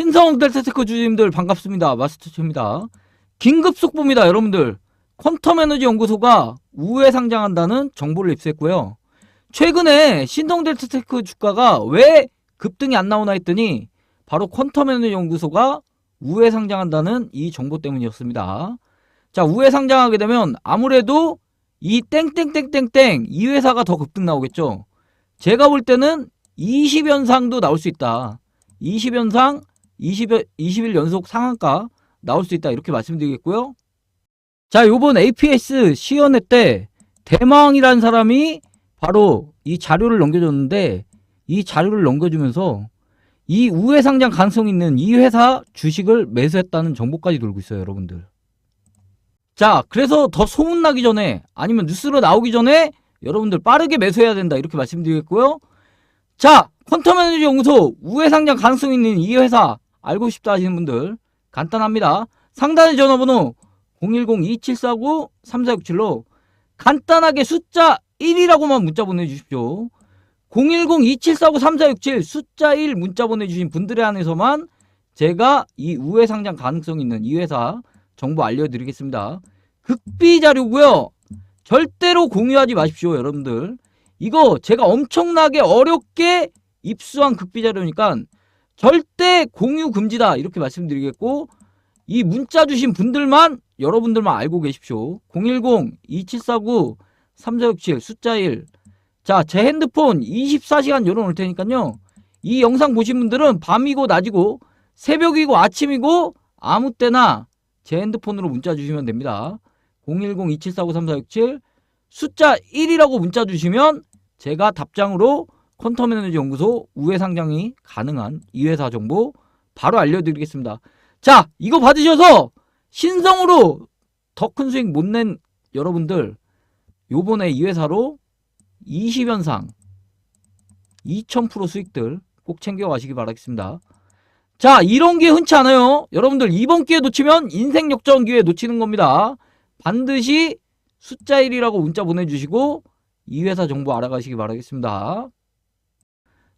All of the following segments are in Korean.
신성 델타테크 주주님들 반갑습니다. 마스터입니다. 긴급 속보입니다, 여러분들. 퀀텀 에너지 연구소가 우회 상장한다는 정보를 입수했고요. 최근에 신성 델타테크 주가가 왜 급등이 안 나오나 했더니 바로 퀀텀 에너지 연구소가 우회 상장한다는 이 정보 때문이었습니다. 자, 우회 상장하게 되면 아무래도 이 땡땡땡땡땡 이 회사가 더 급등 나오겠죠. 제가 볼 때는 20연상도 나올 수 있다. 20연상 20, 20일 연속 상한가 나올 수 있다. 이렇게 말씀드리겠고요. 자, 요번 APS 시연회 때 대망이라는 사람이 바로 이 자료를 넘겨줬는데 이 자료를 넘겨주면서 이 우회 상장 가능성 있는 이 회사 주식을 매수했다는 정보까지 돌고 있어요, 여러분들. 자, 그래서 더 소문나기 전에 아니면 뉴스로 나오기 전에 여러분들 빠르게 매수해야 된다. 이렇게 말씀드리겠고요. 자, 퀀텀 에너지 연구소 우회 상장 가능성 있는 이 회사 알고 싶다 하시는 분들 간단합니다. 상단의 전화번호 010-2749-3467로 간단하게 숫자 1이라고만 문자 보내주십시오. 010-2749-3467 숫자 1 문자 보내주신 분들에 한해서만 제가 이 우회 상장 가능성 있는 이 회사 정보 알려드리겠습니다. 극비 자료고요. 절대로 공유하지 마십시오, 여러분들. 이거 제가 엄청나게 어렵게 입수한 극비 자료니까 절대 공유 금지다 이렇게 말씀드리겠고 이 문자 주신 분들만 여러분들만 알고 계십시오. 010-2749-3467 숫자 1. 자, 제 핸드폰 24시간 열어놓을 테니까요. 이 영상 보신 분들은 밤이고 낮이고 새벽이고 아침이고 아무 때나 제 핸드폰으로 문자 주시면 됩니다. 010-2749-3467 숫자 1이라고 문자 주시면 제가 답장으로 퀀텀 에너지 연구소 우회 상장이 가능한 이 회사 정보 바로 알려드리겠습니다. 자, 이거 받으셔서 신성으로 더 큰 수익 못 낸 여러분들 요번에 이 회사로 20연상 2000% 수익들 꼭 챙겨가시기 바라겠습니다. 자, 이런 게 흔치 않아요. 여러분들 이번 기회 놓치면 인생 역전 기회 놓치는 겁니다. 반드시 숫자 1이라고 문자 보내주시고 이 회사 정보 알아가시기 바라겠습니다.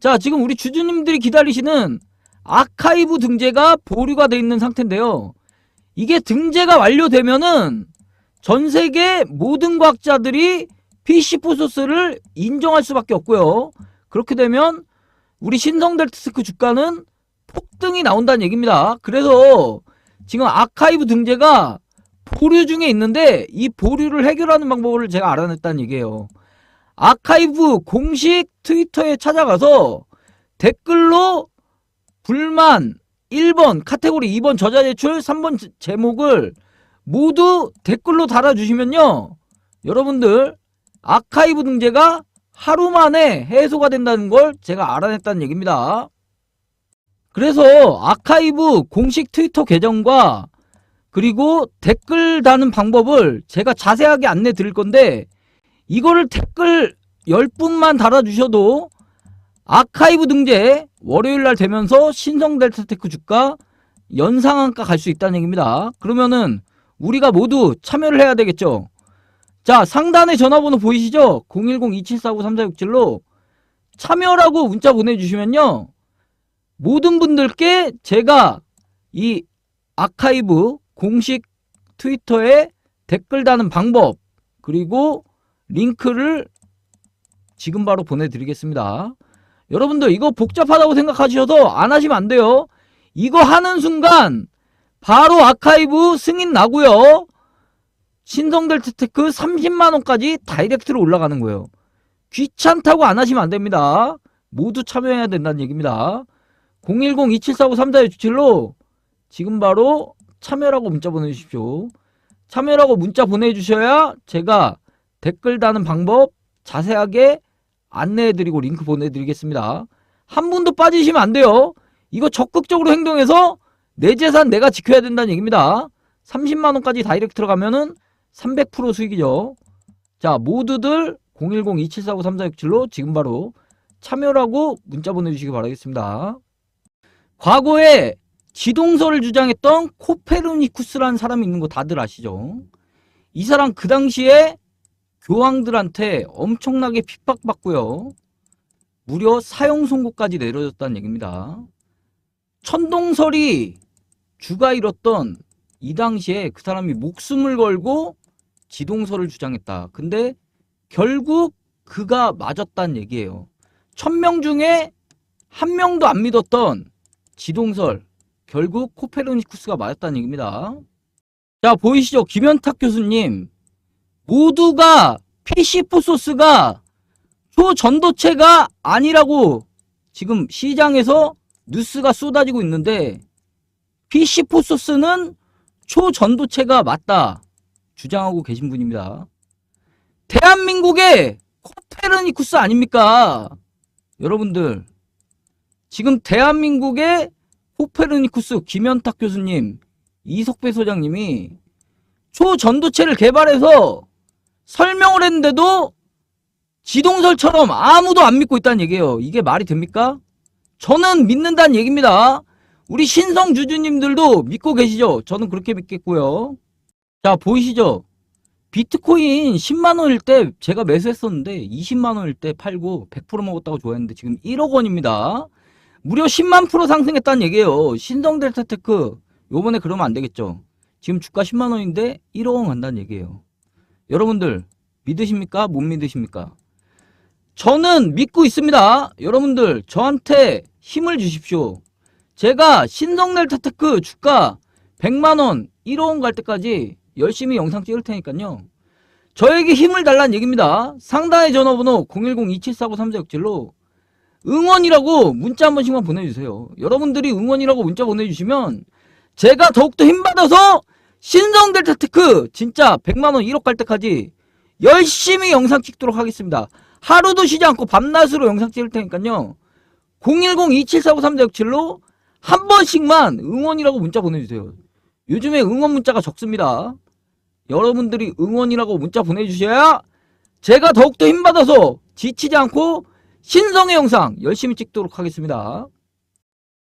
자, 지금 우리 주주님들이 기다리시는 아카이브 등재가 보류가 돼 있는 상태인데요. 이게 등재가 완료되면은 전 세계 모든 과학자들이 P10 소스를 인정할 수밖에 없고요. 그렇게 되면 우리 신성델트스크 주가는 폭등이 나온다는 얘기입니다. 그래서 지금 아카이브 등재가 보류 중에 있는데 이 보류를 해결하는 방법을 제가 알아냈다는 얘기예요. 아카이브 공식 트위터에 찾아가서 댓글로 불만 1번 카테고리 2번 저자 제출 3번 제목을 모두 댓글로 달아주시면요. 여러분들 아카이브 등재가 하루 만에 해소가 된다는 걸 제가 알아냈다는 얘기입니다. 그래서 아카이브 공식 트위터 계정과 그리고 댓글 다는 방법을 제가 자세하게 안내 드릴 건데 이거를 댓글 10분만 달아주셔도 아카이브 등재 월요일 날 되면서 신성 델타테크 주가 연상한가 갈 수 있다는 얘기입니다. 그러면은 우리가 모두 참여를 해야 되겠죠. 자, 상단에 전화번호 보이시죠? 010-2749-3467로 참여라고 문자 보내주시면요. 모든 분들께 제가 이 아카이브 공식 트위터에 댓글 다는 방법 그리고 링크를 지금 바로 보내드리겠습니다. 여러분들 이거 복잡하다고 생각하셔도 안 하시면 안 돼요. 이거 하는 순간 바로 아카이브 승인 나고요. 신성델트테크 30만원까지 다이렉트로 올라가는 거예요. 귀찮다고 안 하시면 안 됩니다. 모두 참여해야 된다는 얘기입니다. 010-2749-3467로 지금 바로 참여라고 문자 보내주십시오. 참여라고 문자 보내주셔야 제가 댓글 다는 방법 자세하게 안내해드리고 링크 보내드리겠습니다. 한 분도 빠지시면 안 돼요. 이거 적극적으로 행동해서 내 재산 내가 지켜야 된다는 얘기입니다. 30만원까지 다이렉트 들어가면은 300% 수익이죠. 자, 모두들 010-2749-3467로 지금 바로 참여라고 문자 보내주시기 바라겠습니다. 과거에 지동설을 주장했던 코페르니쿠스라는 사람이 있는 거 다들 아시죠? 이 사람 그 당시에 교황들한테 엄청나게 핍박받고요. 무려 사형 선고까지 내려졌다는 얘기입니다. 천동설이 주가 잃었던 이 당시에 그 사람이 목숨을 걸고 지동설을 주장했다. 근데 결국 그가 맞았다는 얘기예요. 천 명 중에 한 명도 안 믿었던 지동설 결국 코페르니쿠스가 맞았다는 얘기입니다. 자 보이시죠? 김현탁 교수님 모두가 PC4 소스가 초전도체가 아니라고 지금 시장에서 뉴스가 쏟아지고 있는데 PC4 소스는 초전도체가 맞다 주장하고 계신 분입니다. 대한민국의 코페르니쿠스 아닙니까? 여러분들 지금 대한민국의 코페르니쿠스 김현탁 교수님 이석배 소장님이 초전도체를 개발해서 설명을 했는데도 지동설처럼 아무도 안 믿고 있다는 얘기예요. 이게 말이 됩니까? 저는 믿는다는 얘기입니다. 우리 신성 주주님들도 믿고 계시죠? 저는 그렇게 믿겠고요. 자, 보이시죠? 비트코인 10만원일 때 제가 매수했었는데 20만원일 때 팔고 100% 먹었다고 좋아했는데 지금 1억 원입니다. 무려 10만 프로 상승했다는 얘기예요. 신성 델타테크 요번에 그러면 안 되겠죠. 지금 주가 10만 원인데 1억 원 간다는 얘기예요. 여러분들 믿으십니까? 못 믿으십니까? 저는 믿고 있습니다. 여러분들 저한테 힘을 주십시오. 제가 신성델타테크 주가 100만 원, 1억 원갈 때까지 열심히 영상 찍을 테니까요. 저에게 힘을 달라는 얘기입니다. 상단의 전화번호 010-2749-3467로 응원이라고 문자 한 번씩만 보내주세요. 여러분들이 응원이라고 문자 보내주시면 제가 더욱더 힘받아서 신성델타테크 진짜 100만원 1억 갈 때까지 열심히 영상 찍도록 하겠습니다. 하루도 쉬지 않고 밤낮으로 영상 찍을 테니까요. 010-2749-3467로 한 번씩만 응원이라고 문자 보내주세요. 요즘에 응원 문자가 적습니다. 여러분들이 응원이라고 문자 보내주셔야 제가 더욱더 힘받아서 지치지 않고 신성의 영상 열심히 찍도록 하겠습니다.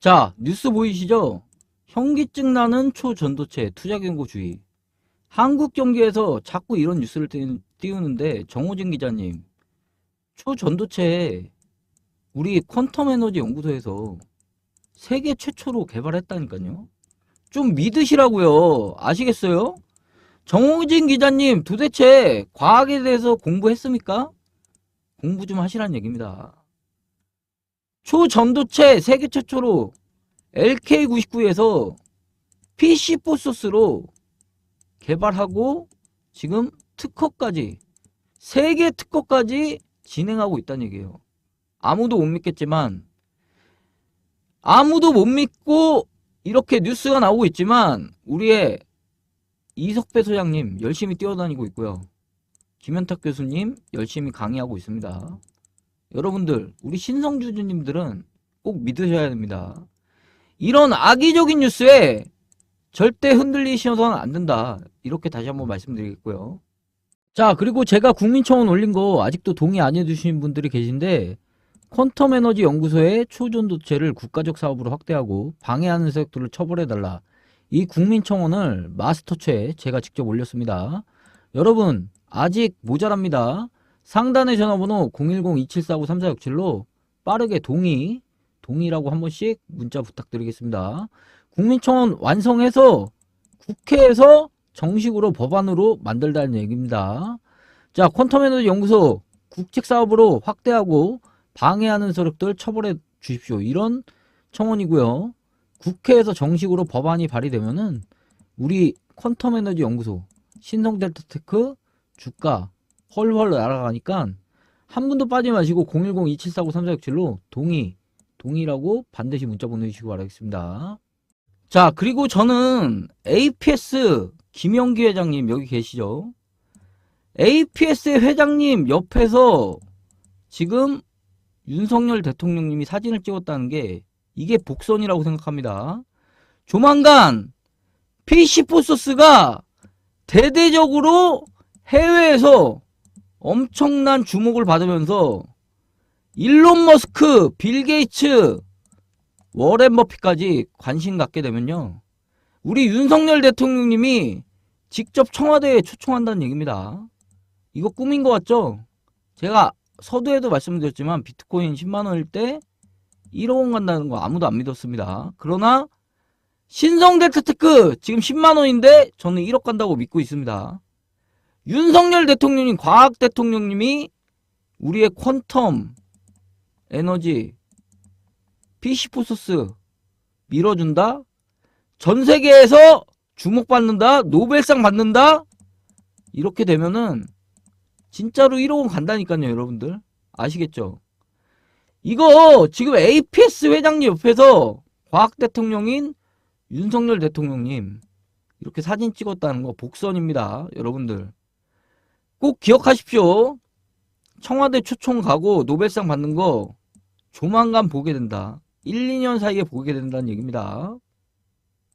자, 뉴스 보이시죠? 현기증 나는 초전도체 투자 경고주의. 한국 경기에서 자꾸 이런 뉴스를 띄우- 띄우는데 정호진 기자님, 초전도체 우리 퀀텀 에너지 연구소에서 세계 최초로 개발했다니까요. 좀 믿으시라고요. 아시겠어요? 정호진 기자님 도대체 과학에 대해서 공부했습니까? 공부 좀 하시라는 얘기입니다. 초전도체 세계 최초로 LK99에서 PC4 소스로 개발하고 지금 특허까지 세계 특허까지 진행하고 있다는 얘기예요. 아무도 못 믿겠지만 아무도 못 믿고 이렇게 뉴스가 나오고 있지만 우리의 이석배 소장님 열심히 뛰어다니고 있고요. 김현탁 교수님 열심히 강의하고 있습니다. 여러분들 우리 신성주주님들은 꼭 믿으셔야 됩니다. 이런 악의적인 뉴스에 절대 흔들리셔서는 안 된다. 이렇게 다시 한번 말씀드리겠고요. 자, 그리고 제가 국민청원 올린 거 아직도 동의 안 해주신 분들이 계신데 퀀텀 에너지 연구소의 초전도체를 국가적 사업으로 확대하고 방해하는 세력들을 처벌해달라. 이 국민청원을 마스터최 제가 직접 올렸습니다. 여러분 아직 모자랍니다. 상단의 전화번호 010-2749-3467로 빠르게 동의, 동의라고 한 번씩 문자 부탁드리겠습니다. 국민청원 완성해서 국회에서 정식으로 법안으로 만들다는 얘기입니다. 자, 퀀텀 에너지 연구소 국책 사업으로 확대하고 방해하는 세력들 처벌해 주십시오. 이런 청원이고요. 국회에서 정식으로 법안이 발의되면은 우리 퀀텀 에너지 연구소 신성 델타테크 주가 헐헐 날아가니까 한 분도 빠지지 마시고 010-2749-3467로 동의 동의라고 반드시 문자 보내주시기 바라겠습니다. 자 그리고 저는 APS 김영기 회장님 여기 계시죠? APS 회장님 옆에서 지금 윤석열 대통령님이 사진을 찍었다는 게 이게 복선이라고 생각합니다. 조만간 PC4 소스가 대대적으로 해외에서 엄청난 주목을 받으면서 일론 머스크, 빌 게이츠, 워렌 버핏까지 관심 갖게 되면요. 우리 윤석열 대통령님이 직접 청와대에 초청한다는 얘기입니다. 이거 꿈인 것 같죠? 제가 서두에도 말씀드렸지만 비트코인 10만 원일 때 1억 원 간다는 거 아무도 안 믿었습니다. 그러나 신성 델타테크 지금 10만 원인데 저는 1억 간다고 믿고 있습니다. 윤석열 대통령님, 과학 대통령님이 우리의 퀀텀 에너지 피시포소스 밀어준다? 전 세계에서 주목받는다? 노벨상 받는다? 이렇게 되면은 진짜로 1억 원 간다니까요, 여러분들. 아시겠죠? 이거 지금 APS 회장님 옆에서 과학 대통령인 윤석열 대통령님 이렇게 사진 찍었다는 거 복선입니다, 여러분들. 꼭 기억하십시오. 청와대 초청 가고 노벨상 받는 거 조만간 보게 된다. 1, 2년 사이에 보게 된다는 얘기입니다.